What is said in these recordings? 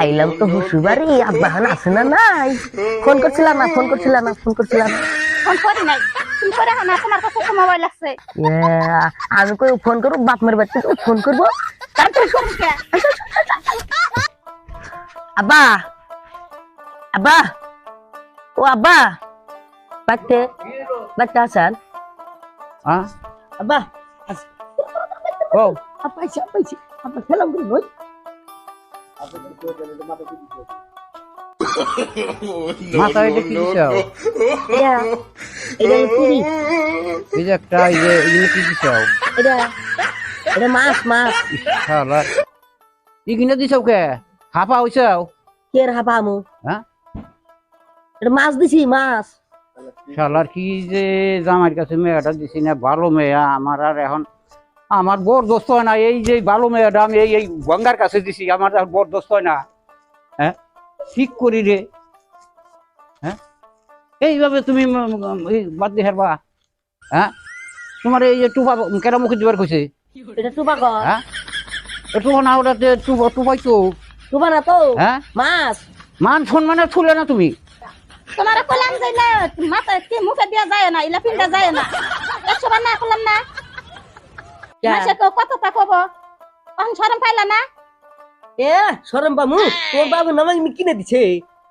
আইলাম তো হুশুবারি আব্বা হান আছে না নাই ফোন করছিলাম না ফোন করছিলাম না ফোন করছিলাম না ফোন করি নাই আমি কই ফোন করব বাপ মার বাচ্চা ফোন করব। আব্বা আব্বা ও আব্বা বাচ্চা বাচ্চা আছেন হ্যাঁ আব্বা ও আব্বা আইছে আব্বা খেলাম করি নই মাথা এটা কি দিছাও এটা এটা এই একটা এই যে কি দিছাও এটা এটা মাছ মাছ শালা ইগিনে কে হাফা হইছাও কে রাহা পামু হ্যাঁ এটা মাছ দিছি মাছ শালার কি যে জামাইয়ের কাছে মেয়েটা দিছি না ভালো মেয়ে আমার আর এখন আমার বর দোস্ত হয় না এই যে ভালো মেয়েটা আমি এই এই গঙ্গার কাছে দিছি আমার আর বর দোস্ত হয় না। হ্যাঁ? ঠিক করি রে। হ্যাঁ? এইভাবে তুমি বাদ দিয়ে হারবা। হ্যাঁ? তোমার এই যে টুপা কেরা মুখে দিবার কইছে? এটা কর হ্যাঁ? টুপা না ওটাতে টুপা টুপাই তো। টুবা না তো? হ্যাঁ? মাছ। মান সম্মানে ছুলে না তুমি। তোমার কলাম যাই না মাথা কি মুখে দিয়া যায় না ইলা পিন্ডা যায় না। একশো বার না করলাম না? মাসে কেউ কত তা কব তখন শরম পাইলা না? এ সরম বামু তোর বাবু নামাজ মি কিনে দিছে।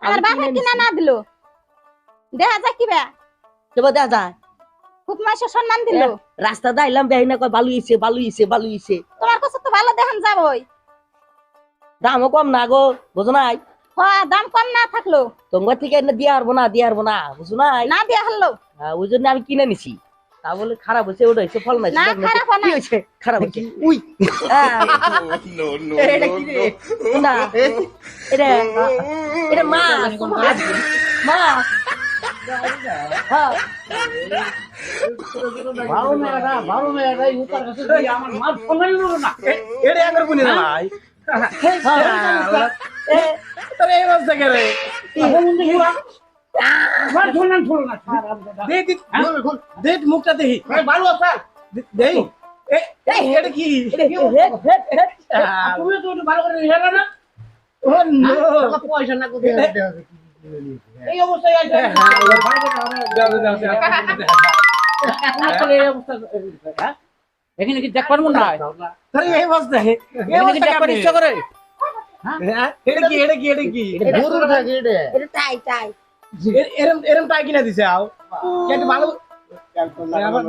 আমার বাপে কিনা না দিল? দেখা যায় কিবা? দেবা দেখা যায়? খুব মাসে সম্মান দিল? রাস্তা দাইলাম দেখাই না কয় বালু ইছে বালু ইছে বালু ইছে তোমার কাছে তো ভালো দেখান যাবই। দামও কম না গো বুঝো নাই? হ্যাঁ দাম কম না থাকল। তোমার থেকে দিয়ে আরবো না দিয়ে আরবো না বুঝো নাই? না দিয়া হলো হ্যাঁ, ওই জন্য আমি কিনে নিছি। তা বলে খারাপ হয়েছে ওটা হয়েছে ফল নাই না, খারাপ হয় কি হয়েছে খারাপ হয়েছে উই? না এটা এটা মাছ মাছ হ্যাঁ মান না এড়ে আঙ্গুর বুনি না ভাই এ, তোর এই অবস্থা কে রে মান সম্মান ছিল না খারাপ বেটা। দে দি দে মুখটা দেখি। ভাই, ভালো আছে দেই। এ এ, এটা কি? এটা কি? হেট, হেট, হেট। আহ, তুমি তো একটু ভালো করে হেলো না ও নো। পয়সা না কোথায় এই অবস্থায় আছে এই অবস্থা হ্যাঁ? এখানে কি দেখ পারব না তোর এই অবস্থা এই এখানে কি অবস্থা দেখ পার কেমনে? ইচ্ছা করে? হ্যাঁ? এটা কি এটা কি এটা কি? এটা টাই টাই এ- এরম এরম টাই কিনা দিছে আও। কেন ভালো আবার আবার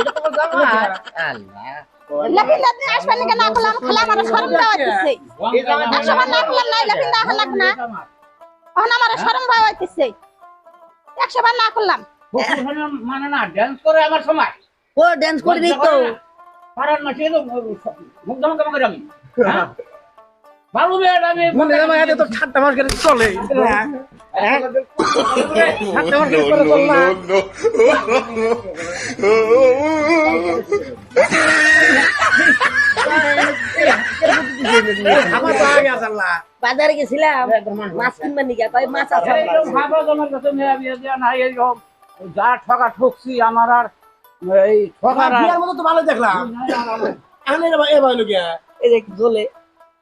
এটা তো জামা। পিন্ডা দিয়ে আসবে নাকি না করলাম খালা আমার শরম দেওয়া হইতেছে। একশো বার না করলাম না ইলা পিন্ডা হলাক না তখন আমার শরম দেওয়া হইতেছে। একশো বার না করলাম। মানে না ড্যান্স করে আমার সময়। ও ড্যান্স করে দিই তো। পারার না সে তো মুখ দমা দমা করে আমি? ভালো মেয়েটা আমি মনে জামা এতে তো ঠাট্টা মাস করে চলে। হ্যাঁ? হ্যাঁ? ঠাট্টা মাস করে চল না। আমার তো আগে আসাল্লাহ বাজারে গেছিলাম মাছ কিনবার নিকা কয় মাছ আছে আমার এইরকম কাছে। ভাবা তোমার কাছে মেয়ে বিয়ে দেওয়া নাই এইরকম যা ঠকা ঠকছি আমার আর এই ঠকার বিয়ার মতো তো ভালো দেখলাম। আমি এ ভাই লোকিয়া এই যে জ্বলে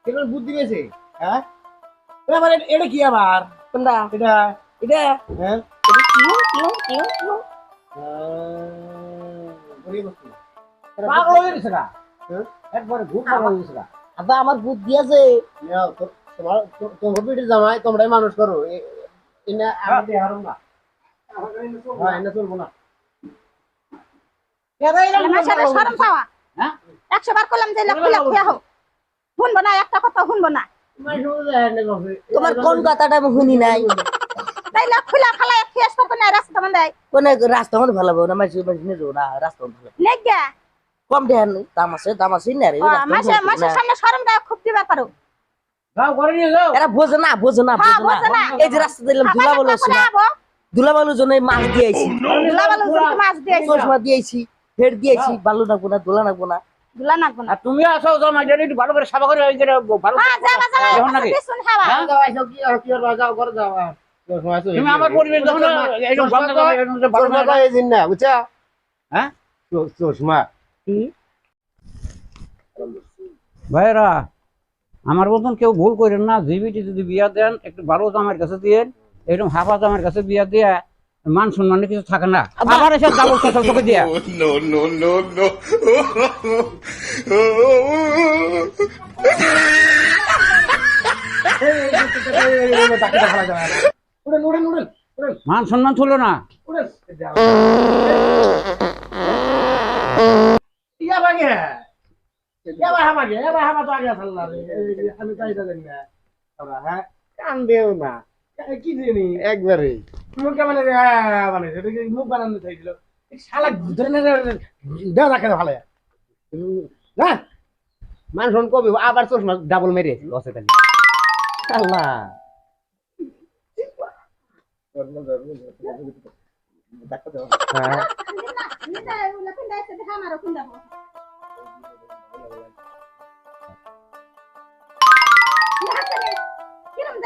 এগুলো বুদ্ধি পেয়েছে? হ্যাঁ? এবার এটা- এটা কি আবার? কোনটা? এটা? এটা? হ্যাঁ? এটা কিউ কিউ কিউ কিউ। পাগল হয়ে গেছে গা। একবারে ঘুম পাগল গেছে গা। আব্বা আমার বুদ্ধি আছে। তোমার তোমার পিঠে জামাই তোমরাই মানুষ করো। এনে আমি দিয়ে হারুম না। হ্যাঁ এনে চলবো না। হয়ে শরম গেছে। পাওয়া হ্যাঁ? একশো বার করলাম যে হোক শুনব না একটা কথা শুনব না। তোমার কোন কথাটা আমি শুনি নাই? তাইলে খুলা খালা ফেস করব না রাস্তা মানে কোন রাস্তা মধ্যে ভালো না মাসি মাসি নিয়ে না রাস্তা মধ্যে ভালো। নেগা কম দেন দাম আছে দাম আছে না রে মাসে মাসের সামনে শরম দেওয়া খুব দিবা পারো যাও ঘরে নিয়ে যাও। এরা বোঝে না বোঝে না হ্যাঁ, বোঝে বোঝে না। না। এই যে রাস্তা দিলাম ধুলা বলো ধুলা বালুর জন্য মাছ দিয়েছি। মাছ দিয়েছি? চশমা দিয়েছি ফের দিয়েছি বালু না দোলা নাকবো না। দুলা নাকবো না আর তুমি আসো যাও ভালো করে সাফা করে ওই করে ভালো হ্যাঁ এখন নাকি? যাবা শুন খাবা হ্যাঁ? তুমি আমার পরিবেশ যখন এইরকম গন্ধ করে, ভালো মেয়েটা- বুঝছা হ্যাঁ? চশমা ভাইরা আমার মতন কেউ ভুল করেন না জিবিটি যদি বিয়া দেন একটু ভালো জামার কাছে দিয়ে এরকম হাফা জামার কাছে বিয়া দিয়ে মান সম্মানে কিছু থাকে না। আবার? এসব ডাবল ফসল তোকে দিয়া। না উড়েন উড়েন উড়েন মান সম্মান ছিল না। না আমি জানি না। হ্যাঁ? না। কি জানি? একবারে মুখ মানে হ্যাঁ মানে মুখ বানানো চাইছিল এই শালা ধরে না দেওয়া রাখে ভালো না মানুষ কবি আবার চশমা ডাবল মেরে লসে তাহলে আল্লাহ হ্যাঁ